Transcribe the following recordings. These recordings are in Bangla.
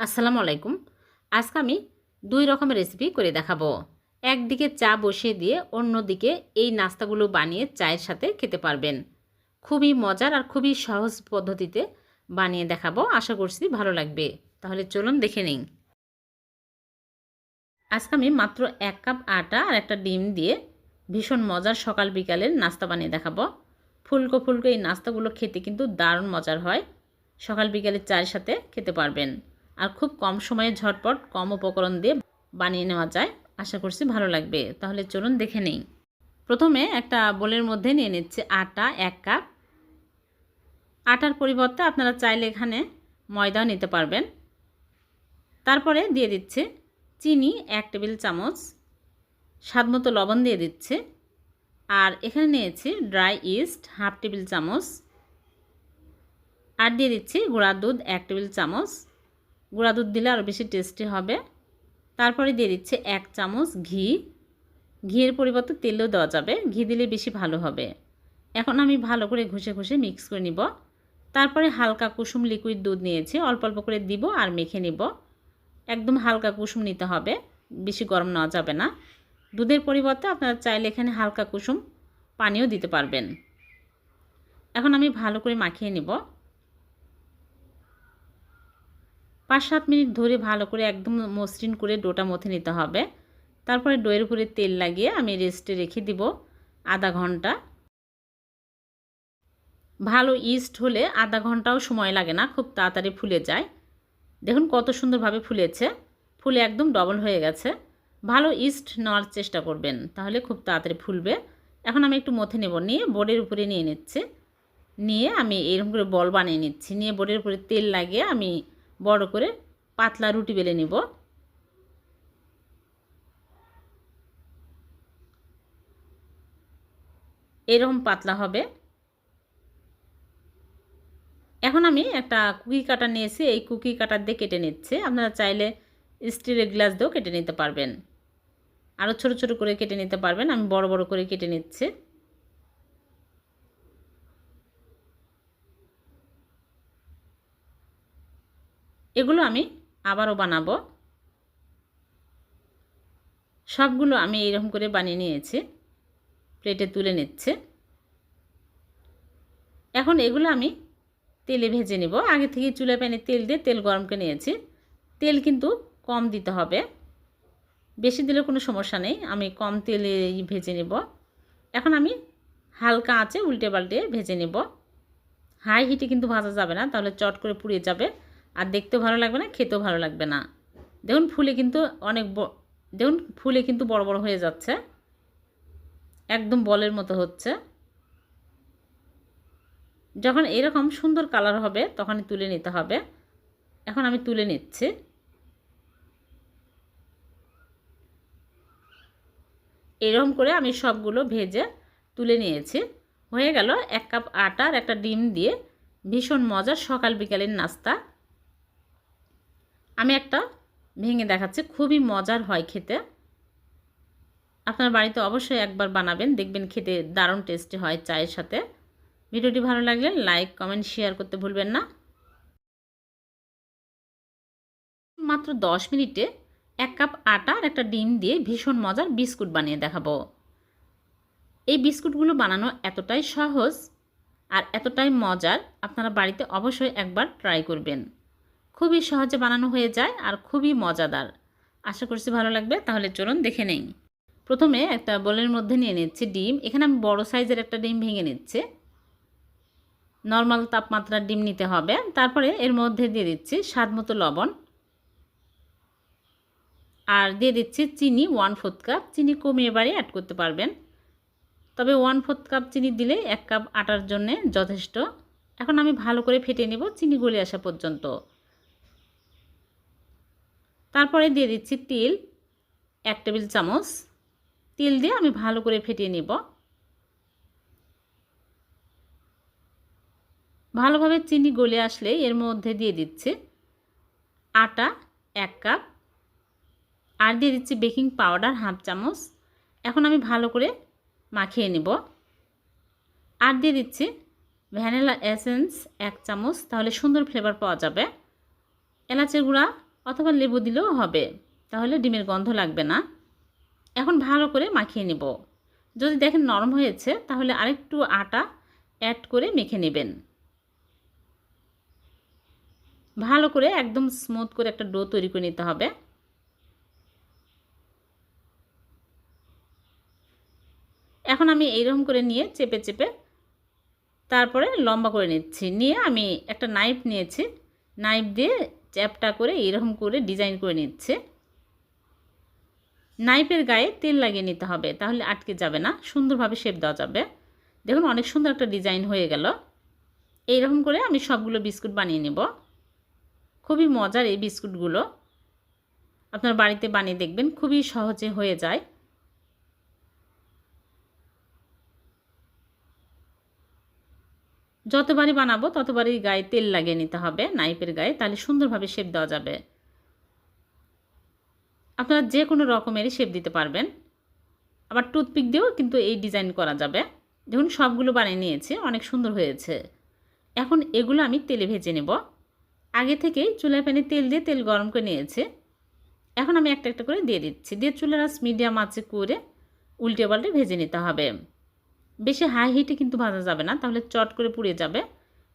আসসালামু আলাইকুম। আজকে আমি দুই রকমের রেসিপি করে দেখাবো। একদিকে চা বসিয়ে দিয়ে অন্যদিকে এই নাস্তাগুলো বানিয়ে চায়ের সাথে খেতে পারবেন। খুবই মজার আর খুবই সহজ পদ্ধতিতে বানিয়ে দেখাবো। আশা করছি ভালো লাগবে। তাহলে চলুন দেখে নিন আজকে আমি মাত্র এক কাপ আটা আর একটা ডিম দিয়ে ভীষণ মজার সকাল বিকালের নাস্তা বানিয়ে দেখাবো। ফুলকো ফুলকো এই নাস্তাগুলো খেতে কিন্তু দারুণ মজার হয়। সকাল বিকালের চায়ের সাথে খেতে পারবেন। আর খুব কম সময়ে ঝটপট কম উপকরণ দিয়ে বানিয়ে নেওয়া যায়। আশা করছি ভালো লাগবে। তাহলে চলুন দেখে নেই। প্রথমে একটা বোলের মধ্যে নিয়ে নিচ্ছে আটা এক কাপ। আটার পরিবর্তে আপনারা চাইলে এখানে ময়দাও নিতে পারবেন। তারপরে দিয়ে দিচ্ছে চিনি এক টেবিল চামচ। স্বাদমতো লবণ দিয়ে দিচ্ছে। আর এখানে নিয়েছি ড্রাই ইস্ট হাফ টেবিল চামচ। আর দিয়ে দিচ্ছি গুঁড়া দুধ এক টেবিল চামচ। গুঁড়া দুধ দিলে আরও বেশি টেস্টি হবে। তারপরে দিয়ে দিচ্ছে এক চামচ ঘি। ঘিয়ের পরিবর্তে তেলও দেওয়া যাবে। ঘি দিলে বেশি ভালো হবে। এখন আমি ভালো করে ঘষে ঘষে মিক্স করে নিব। তারপরে হালকা কুসুম লিকুইড দুধ নিয়েছি। অল্প অল্প করে দিব আর মেখে নিব। একদম হালকা কুসুম নিতে হবে। বেশি গরম নেওয়া যাবে না। দুধের পরিবর্তে আপনারা চাইলে এখানে হালকা কুসুম পানিও দিতে পারবেন। এখন আমি ভালো করে মাখিয়ে নিব। পাঁচ সাত মিনিট ধরে ভালো করে একদম মসৃণ করে ডোটা মথে নিতে হবে। তারপরে ডোয়ের উপরে তেল লাগিয়ে আমি রেস্টে রেখে দিব আধা ঘণ্টা। ভালো ইস্ট হলে আধা ঘন্টাও সময় লাগে না, খুব তাড়াতাড়ি ফুলে যায়। দেখুন কত সুন্দরভাবে ফুলেছে। ফুলে একদম ডবল হয়ে গেছে। ভালো ইস্ট নেওয়ার চেষ্টা করবেন, তাহলে খুব তাড়াতাড়ি ফুলবে। এখন আমি একটু মথে নেব, নিয়ে বোর্ডের উপরে নিয়ে নিচ্ছে। নিয়ে আমি এরকম করে বল বানিয়ে নিচ্ছি। নিয়ে বোর্ডের উপরে তেল লাগিয়ে আমি বড় করে পাতলা রুটি বেলে নিব। এরকম পাতলা হবে। এখন আমি একটা কুকি কাটার নিয়েছি, এই কুকি কাটার দিয়ে কেটে নিচ্ছে। আপনারা চাইলে স্টিলের গ্লাস দিয়েও কেটে নিতে পারবেন। আরও ছোট ছোট করে কেটে নিতে পারবেন, আমি বড় বড় করে কেটে নিচ্ছি। এগুলো আমি আবারও বানাবো। সবগুলো আমি এইরকম করে বানিয়ে নিয়েছি। প্লেটে তুলে নিচ্ছে। এখন এগুলো আমি তেলে ভেজে নেব। আগে থেকে চুলা প্যানে তেল দিয়ে তেল গরম করে নিয়েছি। তেল কিন্তু কম দিতে হবে। বেশি দিলে কোনো সমস্যা নেই। আমি কম তেলে ভেজে নেব। এখন আমি হালকা আঁচে উল্টে পাল্টে ভেজে নেব। হাই হিটে কিন্তু ভাজা যাবে না। তাহলে চট করে পুড়িয়ে যাবে। আর দেখতেও ভালো লাগবে না, খেতেও ভালো লাগবে না। দেখুন, ফুলে কিন্তু অনেক দেখুন, ফুলে কিন্তু বড় বড় হয়ে যাচ্ছে। একদম বলের মতো হচ্ছে। যখন এরকম সুন্দর কালার হবে, তখনই তুলে নিতে হবে। এখন আমি তুলে নিচ্ছি। এরকম করে আমি সবগুলো ভেজে তুলে নিয়েছি। হয়ে গেল এক কাপ আটা আর একটা ডিম দিয়ে ভীষণ মজার সকাল বিকালের নাস্তা। আমি একটা ভেঙে দেখাচ্ছি, খুবই মজার হয় খেতে। আপনার বাড়িতে অবশ্যই একবার বানাবেন, দেখবেন খেতে দারুণ টেস্টি হয় চায়ের সাথে। ভিডিওটি ভালো লাগলে লাইক কমেন্ট শেয়ার করতে ভুলবেন না। মাত্র দশ মিনিটে এক কাপ আটা আর একটা ডিম দিয়ে ভীষণ মজার বিস্কুট বানিয়ে দেখাবো। এই বিস্কুটগুলো বানানো এতটাই সহজ আর এতটাই মজার, আপনারা বাড়িতে অবশ্যই একবার ট্রাই করবেন। খুবই সহজে বানানো হয়ে যায় আর খুবই মজাদার। আশা করছি ভালো লাগবে, তাহলে চলুন দেখে নেই। প্রথমে একটা বলের মধ্যে নিয়ে নিচ্ছি ডিম। এখানে আমি বড় সাইজের একটা ডিম ভেঙে নিচ্ছে। নর্মাল তাপমাত্রার ডিম নিতে হবে। তারপরে এর মধ্যে দিয়ে দিচ্ছি স্বাদ মতো লবণ। আর দিয়ে দিচ্ছি চিনি, ওয়ান ফোর্থ কাপ। চিনি কমিয়ে বাড়িয়ে অ্যাড করতে পারবেন। তবে ওয়ান ফোর্থ কাপ চিনি দিলে এক কাপ আটার জন্যে যথেষ্ট। এখন আমি ভালো করে ফেটে নেব চিনি গলে আসা পর্যন্ত। তারপরে দিয়ে দিচ্ছি তিল, এক টেবিল চামচ। তিল দিয়ে আমি ভালো করে ফেটিয়ে নেব। ভালোভাবে চিনি গলে আসলে এর মধ্যে দিয়ে দিচ্ছে আটা এক কাপ আর দিয়ে দিচ্ছি বেকিং পাউডার হাফ চামচ। এখন আমি ভালো করে মাখিয়ে নেব। আর দিয়ে দিচ্ছি ভ্যানিলা এসেন্স এক চামচ, তাহলে সুন্দর ফ্লেভার পাওয়া যাবে। এলাচের গুঁড়া অথবা লেবু দিলেও হবে। তাহলে ডিমের গন্ধ লাগবে না। এখন ভালো করে মাখিয়ে নেব। যদি দেখেন নরম হয়েছে, তাহলে আরেকটু আটা অ্যাড করে মেখে নেবেন। ভালো করে একদম স্মুথ করে একটা ডো তৈরি করে নিতে হবে। এখন আমি এইরকম করে নিয়ে চেপে চেপে তারপরে লম্বা করে নিচ্ছি। নিয়ে আমি একটা নাইফ নিয়েছি। নাইফ দিয়ে চ্যাপটা করে এরকম করে ডিজাইন করে নিচ্ছে। নাইফের গায়ে তেল লাগিয়ে নিতে হবে, তাহলে আটকে যাবে না, সুন্দরভাবে শেপ দেওয়া যাবে। দেখুন, অনেক সুন্দর একটা ডিজাইন হয়ে গেল। এইরকম করে আমি সবগুলো বিস্কুট বানিয়ে নেব। খুবই মজার এই বিস্কুটগুলো। আপনার বাড়িতে বানিয়ে দেখবেন, খুবই সহজে হয়ে যায়। যতবারই বানাবো, ততবারই গায়ে তেল লাগিয়ে নিতে হবে, নাইফের গায়ে, তাহলে সুন্দরভাবে শেপ দেওয়া যাবে। আপনারা যে কোনো রকমেরই শেপ দিতে পারবেন। আবার টুথপিক দিয়েও কিন্তু এই ডিজাইন করা যাবে। দেখুন, সবগুলো বানিয়ে নিয়েছি, অনেক সুন্দর হয়েছে। এখন এগুলো আমি তেলে ভেজে নেব। আগে থেকেই চুলায় প্যানে তেল দিয়ে তেল গরম করে নিয়েছে। এখন আমি একটা একটা করে দিয়ে দিচ্ছি। দিয়ে চুলার আঁচ মিডিয়াম আঁচে করে উল্টে পাল্টে ভেজে নিতে হবে। বেশি হাই হিটে কিন্তু ভাজা যাবে না, তাহলে চট করে পুড়ে যাবে,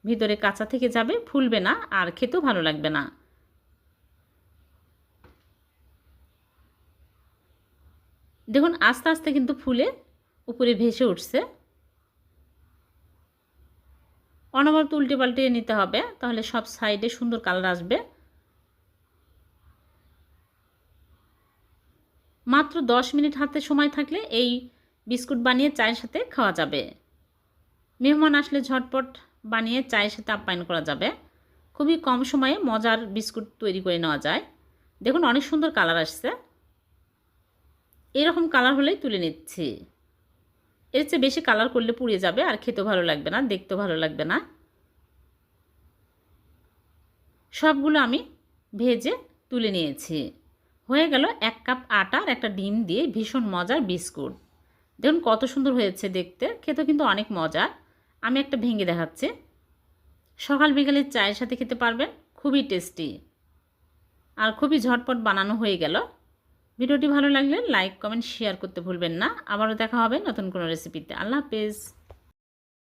ভিতরে কাঁচা থেকে যাবে, ফুলবে না আর খেতেও ভালো লাগবে না। দেখুন, আস্তে আস্তে কিন্তু ফুলে উপরে ভেসে উঠছে। অনবরত উল্টে পাল্টে নিতে হবে, তাহলে সব সাইডে সুন্দর কালার আসবে। মাত্র দশ মিনিট হাতে সময় থাকলে এই বিস্কুট বানিয়ে চায়ের সাথে খাওয়া যাবে। মেহমান আসলে ঝটপট বানিয়ে চায়ের সাথে আপ্যায়ন করা যাবে। খুবই কম সময়ে মজার বিস্কুট তৈরি করে নেওয়া যায়। দেখুন, অনেক সুন্দর কালার আসছে। এরকম কালার হলেই তুলে নিচ্ছি। এর চেয়ে বেশি কালার করলে পুড়ে যাবে আর খেতেও ভালো লাগবে না, দেখতেও ভালো লাগবে না। সবগুলো আমি ভেজে তুলে নিয়েছি। হয়ে গেল এক কাপ আটা আর একটা ডিম দিয়ে ভীষণ মজার বিস্কুট। দেখুন কত সুন্দর হয়েছে দেখতে। খেতে কিন্তু অনেক মজার আমি একটা ভেঙে দেখাচ্ছি। সকাল বিকালে চায়ের সাথে খেতে পারবেন, খুবই টেস্টি। আর খুবই ঝটপট বানানো হয়ে গেল। ভিডিওটি ভালো লাগলে লাইক, কমেন্ট, শেয়ার করতে ভুলবেন না। আবারও দেখা হবে নতুন কোনো রেসিপিতে আল্লাহ হাফেজ।